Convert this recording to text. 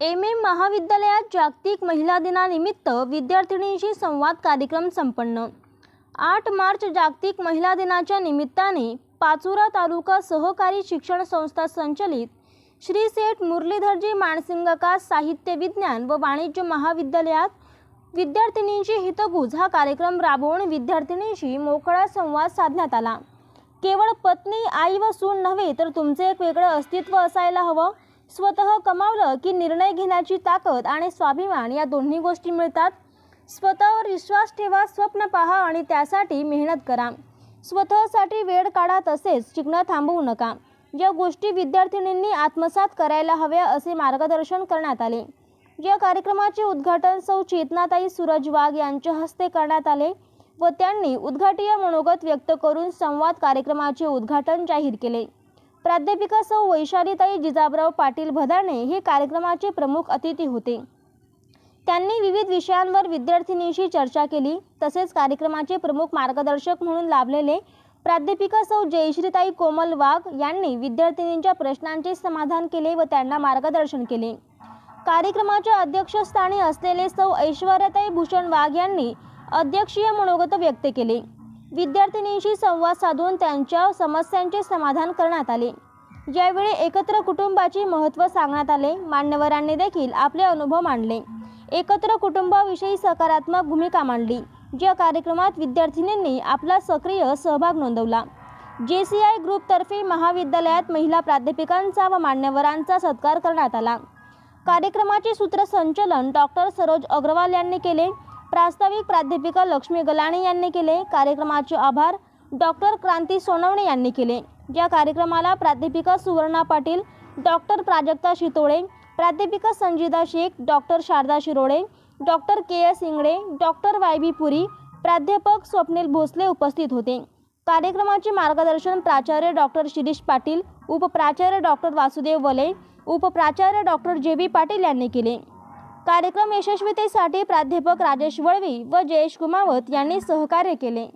M M महाविद्यालयात जागतिक महिला दिनानिमित्त विद्यार्थिनींशी संवाद कार्यक्रम संपन्न. आठ मार्च जागतिक महिला दिनाच्या निमित्ताने पाचोरा तालुका सहकारी शिक्षण संस्था संचलित श्री सेठ मुरलीधरजी मानसिंगका साहित्य विज्ञान व वाणिज्य महाविद्यालयात विद्यार्थिनींची हितगुज हा कार्यक्रम राबवून विद्यार्थिनींशी मोकळा संवाद साधण्यात आला. केवळ पत्नी आई व सून नव्हे तर तुमचे एक वेगळं अस्तित्व असायला हवं. स्वतः कमावलं की निर्णय घेण्याची ताकद आणि स्वाभिमान या दोन्ही गोष्टी मिळतात. स्वतःवर विश्वास ठेवा स्वप्न पहा आणि त्यासाठी मेहनत करा. स्वतःसाठी वेळ काढा तसेच शिकणं थांबवू नका. या गोष्टी विद्यार्थिनींनी आत्मसात करायला हव्या असे मार्गदर्शन करण्यात आले. या कार्यक्रमाचे उद्घाटन सौ. चेतनाताई सूरज वाघ यांच्या हस्ते करण्यात आले व त्यांनी उद्घाटीय मनोगत व्यक्त करून संवाद कार्यक्रमाचे उद्घाटन जाहीर केले. प्राध्यापिका सौ वैशालीताई जिजाबराव पाटील भदाणे हे कार्यक्रमाचे प्रमुख अतिथी होते. त्यांनी विविध विषयांवर विद्यार्थिनींशी चर्चा केली तसेच कार्यक्रमाचे प्रमुख मार्गदर्शक म्हणून लाभलेले प्राध्यापिका सौ जयश्रीताई कोमल वाघ यांनी विद्यार्थिनींच्या प्रश्नांचे समाधान केले व त्यांना मार्गदर्शन केले. कार्यक्रमाच्या अध्यक्षस्थानी असलेले सौ ऐश्वर्याताई भूषण वाघ यांनी अध्यक्षीय मनोगत व्यक्त केले. विद्यार्थिनींशी संवाद साधून त्यांच्या समस्यांचे समाधान करण्यात आले. यावेळी एकत्र कुटुंबाचे महत्त्व सांगण्यात आले मान्यवरांनी देखील आपले अनुभव मांडले. एकत्र कुटुंबाविषयी सकारात्मक भूमिका मांडली. या कार्यक्रमात विद्यार्थिनींनी आपला सक्रिय सहभाग नोंदवला. जे सी आय ग्रुपतर्फे महाविद्यालयात महिला प्राध्यापिकांचा व मान्यवरांचा सत्कार करण्यात आला. कार्यक्रमाचे सूत्रसंचलन डॉक्टर सरोज अग्रवाल यांनी केले. प्रास्ताविक प्राध्यापिका लक्ष्मी गलाणी यांनी केले. कार्यक्रमाचे आभार. डॉक्टर क्रांती सोनवणे यांनी केले. या कार्यक्रमाला प्राध्यापिका सुवर्णा पाटील डॉक्टर प्राजक्ता शितोळे प्राध्यापिका Sanjida Shaikh doctor Sharada Shirole doctor K S Ingale doctor Y B Puri प्राध्यापक स्वप्नील भोसले उपस्थित होते. कार्यक्रमाचे मार्गदर्शन प्राचार्य डॉक्टर शिरीष पाटील उपप्राचार्य डॉक्टर वासुदेव वले उपप्राचार्य डॉक्टर जे बी पाटील यांनी केले. कार्यक्रम यशस्वीतेसाठी प्राध्यापक राजेश वळवी व जयेश कुमावत यांनी सहकार्य केले.